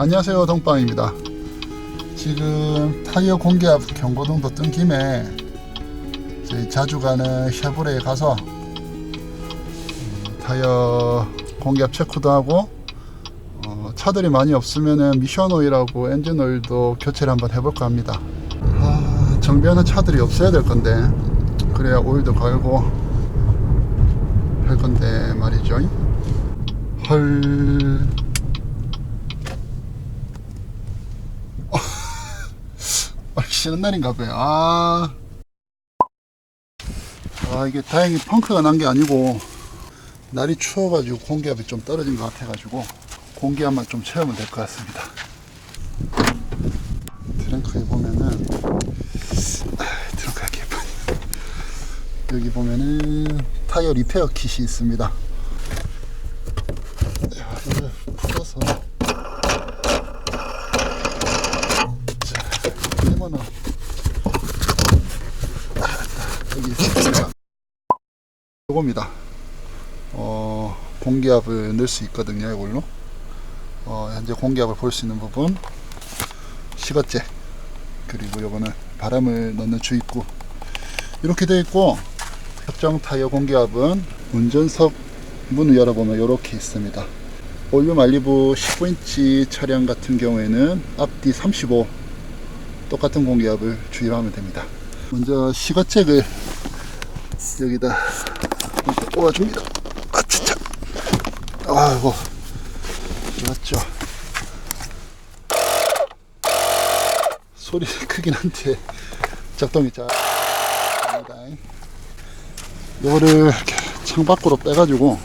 안녕하세요 동빵입니다. 지금 타이어 공기압 경고등도 뜬 김에 저희 자주 가는 쉐보레에 가서 음, 타이어 공기압 체크도 하고 어, 차들이 많이 없으면 미션 오일하고 엔진 오일도 교체를 한번 해볼까 합니다. 아, 정비하는 차들이 없어야 될 건데 그래야 오일도 갈고 할 건데 말이죠. 헐 쉬는 날인가 봐요. 아. 아, 이게 다행히 펑크가 난 게 아니고, 날이 추워가지고 공기압이 좀 떨어진 것 같아가지고, 공기압만 좀 채우면 될 것 같습니다. 트렁크에 보면은, 아, 트렁크가 개판. 여기 보면은, 타이어 리페어 킷이 있습니다. 야, 이거 풀어서. 레모너 있습니다. 요겁니다. 어, 공기압을 넣을 수 있거든요. 이걸로. 어, 현재 공기압을 볼 수 있는 부분 시거제 그리고 요거는 바람을 넣는 주입구 이렇게 되어 있고 협정 타이어 공기압은 운전석 문을 열어보면 이렇게 있습니다. 올류 말리부 19인치 차량 같은 경우에는 앞뒤 35 똑같은 공기압을 주입하면 됩니다. 먼저 시거잭을 여기다 뽑아줍니다. 아, 진짜. 아이고. 좋았죠. 소리 크긴 한데 작동이 잘 됩니다. 요거를 이렇게 창밖으로 빼가지고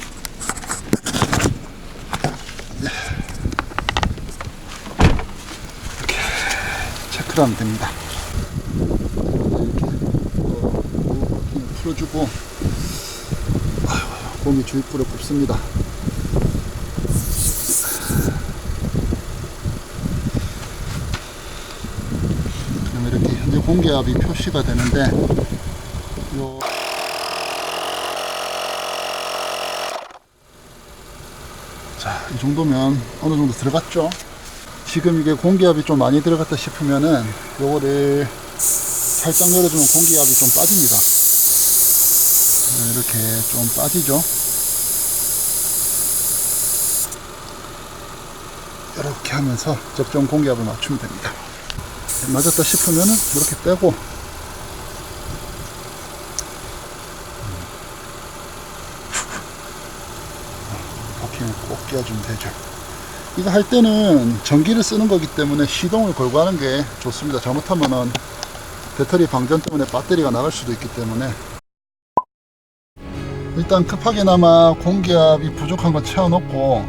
체크를 하면 됩니다. 풀어주고 아이고, 곰이 주입구를 뽑습니다. 그럼 이렇게 현재 공기압이 표시가 되는데 요 자, 이 정도면 어느 정도 들어갔죠? 지금 이게 공기압이 좀 많이 들어갔다 싶으면은 요거를 살짝 열어주면 공기압이 좀 빠집니다. 네, 이렇게 좀 빠지죠. 이렇게 하면서 적정 공기압을 맞추면 됩니다. 맞았다 싶으면은 이렇게 빼고 버킹을 꼭 끼워주면 되죠. 이거 할 때는 전기를 쓰는 거기 때문에 시동을 걸고 하는 게 좋습니다. 잘못하면은 배터리 방전 때문에 배터리가 나갈 수도 있기 때문에 일단 급하게나마 공기압이 부족한 거 채워놓고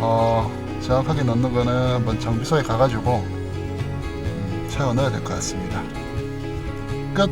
어, 정확하게 넣는 거는 한번 정비소에 가가지고 음, 채워 넣어야 될 것 같습니다. 끝.